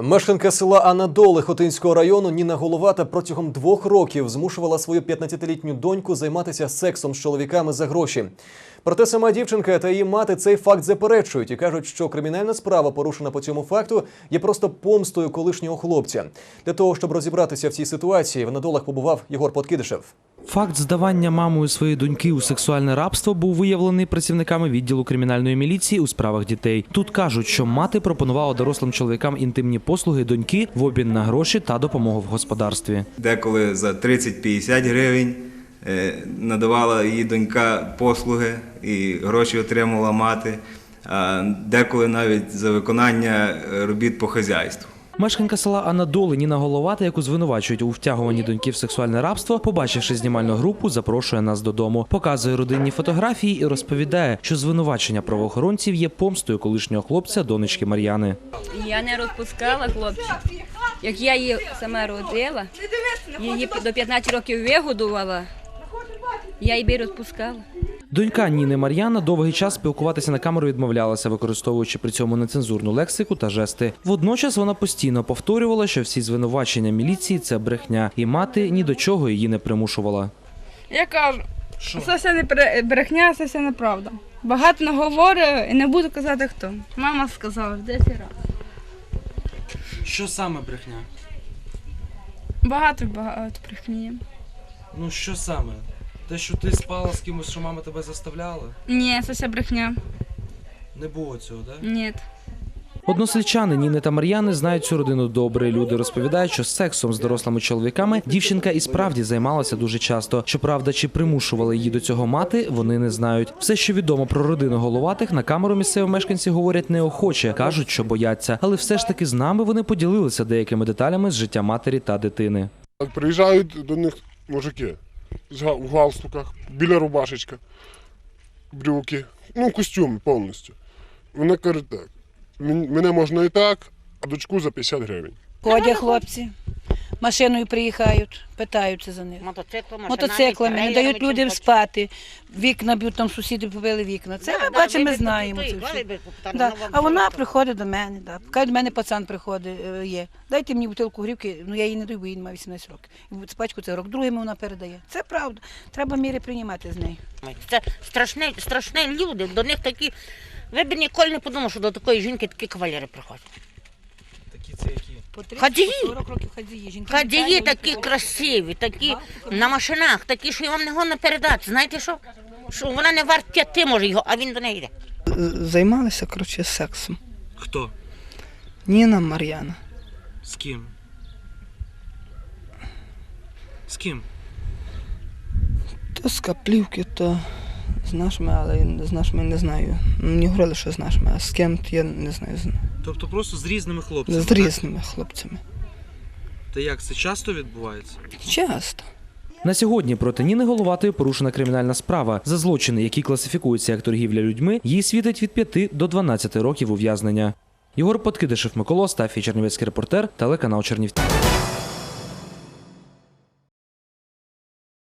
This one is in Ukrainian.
Мешканка села Анадоли Хотинського району Ніна Головата протягом двох років змушувала свою 15-літню доньку займатися сексом з чоловіками за гроші. Проте сама дівчинка та її мати цей факт заперечують і кажуть, що кримінальна справа, порушена по цьому факту, є просто помстою колишнього хлопця. Для того, щоб розібратися в цій ситуації, в Анадолах побував Єгор Подкидишев. Факт здавання мамою своєї доньки у сексуальне рабство був виявлений працівниками відділу кримінальної міліції у справах дітей. Тут кажуть, що мати пропонувала дорослим чоловікам інтимні послуги доньки в обмін на гроші та допомогу в господарстві. Деколи за 30-50 гривень е, надавала її донька послуги і гроші отримувала мати, а деколи навіть за виконання робіт по хазяйству. Мешканка села Анадоли Ніна Головата, яку звинувачують у втягуванні доньки в сексуальне рабство, побачивши знімальну групу, запрошує нас додому, показує родинні фотографії і розповідає, що звинувачення правоохоронців є помстою колишнього хлопця донечки Мар'яни. Я не розпускала хлопчик. Як я її сама родила, її до 15 років вигодувала, я її розпускала. Донька Ніни Мар'яна довгий час спілкуватися на камеру відмовлялася, використовуючи при цьому нецензурну лексику та жести. Водночас вона постійно повторювала, що всі звинувачення міліції це брехня, і мати ні до чого її не примушувала. Я кажу, це все не бре- брехня, це все неправда. Багато наговорю і не буду казати хто. Мама сказала 10 разів. Що саме брехня? Багато багато брехні. Ну що саме? Те, що ти спала з кимось, що мама тебе заставляла? Ні, це все брехня. Не було цього, так? Ні. Односельчани Ніни та Мар'яни знають цю родину добре. Люди розповідають, що сексом з дорослими чоловіками дівчинка і справді займалася дуже часто. Щоправда, чи примушували її до цього мати, вони не знають. Все, що відомо про родину головатих, на камеру місцеві мешканці говорять неохоче, кажуть, що бояться. Але все ж таки з нами вони поділилися деякими деталями з життя матері та дитини. Приїжджають до них мужики з в галстуках, біля рубашечка, брюки, ну, костюм повністю. Вона каже так, мене можна і так, а дочку за 50 гривень. Ходять хлопці, машиною приїхають, питаються за них. Мотоциклами, Мотоциклами, не дають людям спати, вікна б'ють, там сусіди побили вікна. Це ми бачимо, ми знаємо. Це все. Да. А вона приходить до мене, да. Каже, до мене пацан приходить, е, є. Дайте мені бутилку горівки, ну я їй не даю, бо їй немає 18 років. І пачку це рок, другим вона передає. Це правда. Треба міри приймати з нею. Це страшні, страшні люди, до них такі. Ви б ніколи не подумали, що до такої жінки такі кавалери приходять. По 30, Ходії. по 40 років ходії. Жінки літають, такі красиві, такі на машинах, такі, що вам не можна передати. Знаєте що? Що вона не варт п'яти може його, а він до неї йде. займалися коротше сексом. Хто? Ніна Мар'яна. З ким? З ким? То з каплівки, то з нашими, але з нашими не знаю. Мені говорили, що з нашими, а з ким то я не знаю. Тобто просто з різними хлопцями. З різними хлопцями. Та як це часто відбувається? Часто. На сьогодні проти Ніни Головатої порушена кримінальна справа. За злочини, які класифікуються як торгівля людьми, їй світить від 5 до 12 років ув'язнення. Єгор Подкидишев, Микола Остафій, Чернівецький репортер, телеканал Чернівці.